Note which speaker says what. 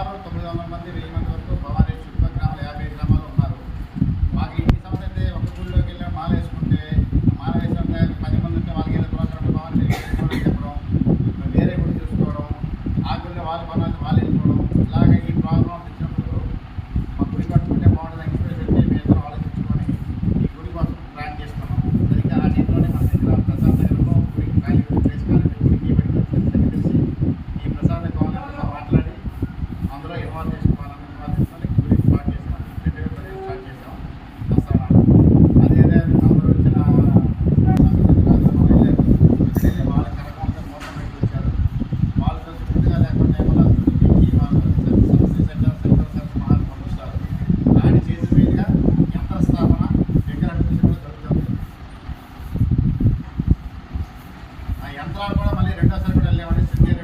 Speaker 1: సుమారు తొమ్మిది వందల మంది వెయ్యి మంది వరకు భవానీ చుట్టుపక్కల గ్రామాలు యాభై గ్రామాలు ఉన్నారు. మాకు ఇంటి సమస్య అయితే ఒక గుడిలోకి వెళ్ళి మాల వేసుకుంటే మాల వేసుకుంటే పది మంది ఉంటే వాళ్ళకి ఏదో దూరం భవానీ చెప్పడం వేరే గుడి చూసుకోవడం ఆ గుడిలో వాళ్ళు పనులు వాళ్ళు వెళ్ళిపోవడం ఇలాగ కూడా మళ్ళీ రెండోసారి కూడా వెళ్ళామండి శృంగేరి